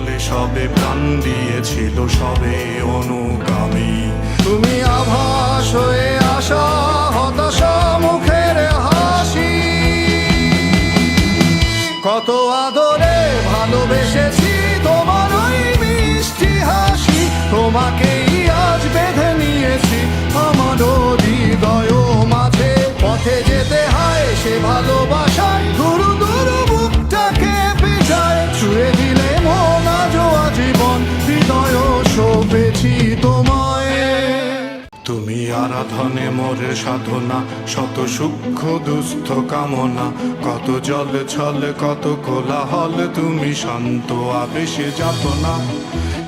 বলে সবে প্রাণ দিয়েছিল, সবে অনুগামী। তুমি আভাস হয়ে আসা, হতাশা মুখের হাসি। কত আদরে ভালোবেসেছি তোমার ওই মিষ্টি হাসি। তোমাকেই তুমি আরাধনে মোরে সাধনা, শত সূক্ষ্ম দুস্থ কামনা, কত জল ছল, কত কোলাহল, তুমি শান্ত আবেশে যাত না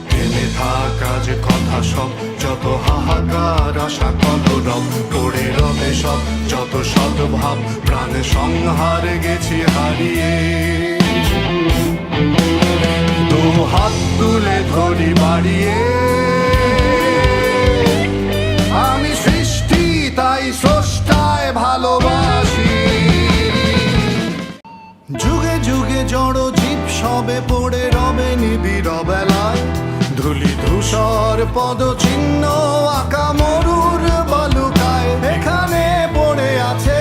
টেনে থাকা যে কথা সব, যত হাহাকার আশা কত রব, পড়ে রবে সব, যত সদ্ভাব প্রাণে সংহার গেছি হারিয়ে। দু হাত তুলে ধরি বাড়িয়ে। যুগে যুগে জড় জীব সবে পড়ে রবে নিবিড় ধুলি ধূসর পদ চিহ্ন আঁকা মরুর বালুকায়। এখানে পড়ে আছে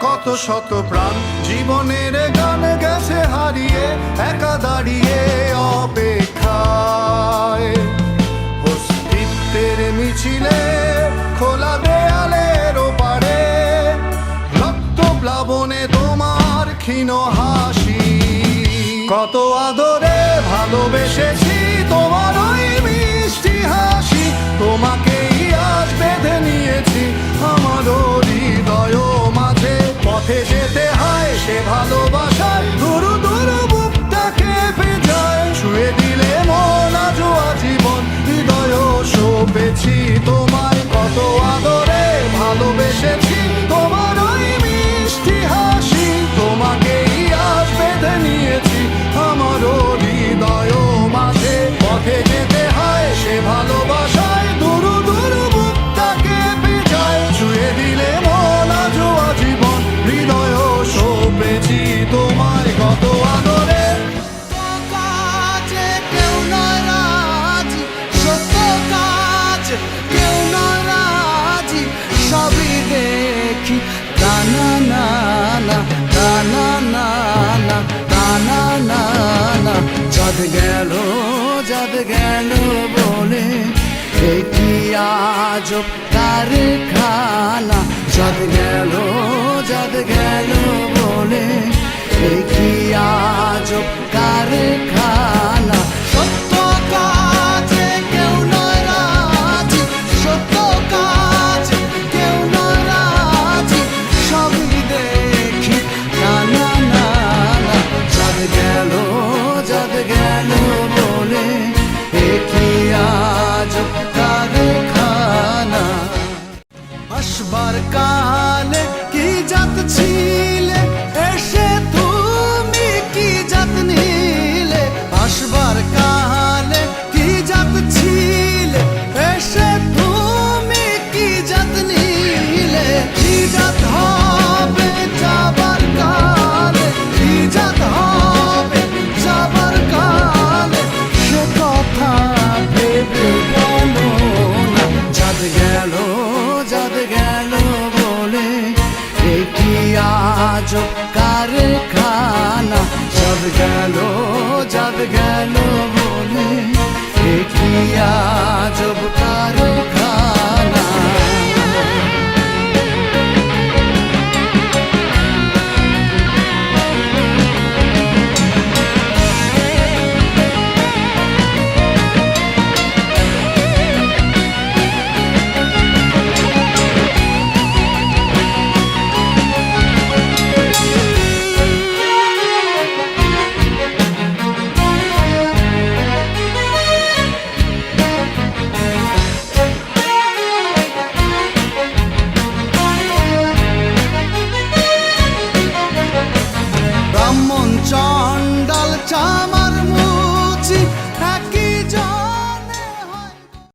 কত শত প্রাণ। জীবনের গান গেছে হারিয়ে, একা দাঁড়িয়ে অপেক্ষায়। অস্তিত্বের মিছিলে, খোলা দেয়ালের ওপারে, রক্ত প্লাবনে তোমার ক্ষীণ হাসি। কত আদরে ভালোবেসেছি তোমার ওই মিষ্টি হাসি। তোমাকেই আজ বেঁধে নিয়েছি আমার হৃদয় মাঝে। পথে যেতে হয় সে ভালোবাসার দুরু দুরু বুকটাকে পেঁচায় ছুঁয়ে দিলে মন আজও আজীবন হৃদয় শোভেছি তোমায়। কত আদরে ভালোবেসেছি চাঁদ গেল চাঁদ গেল বলে এটি আজ তার খানা চাঁদ গেল बार कहा আজ কারখানা। সব গেল যাব গেল বলে কি আজব কারখানা yaşamak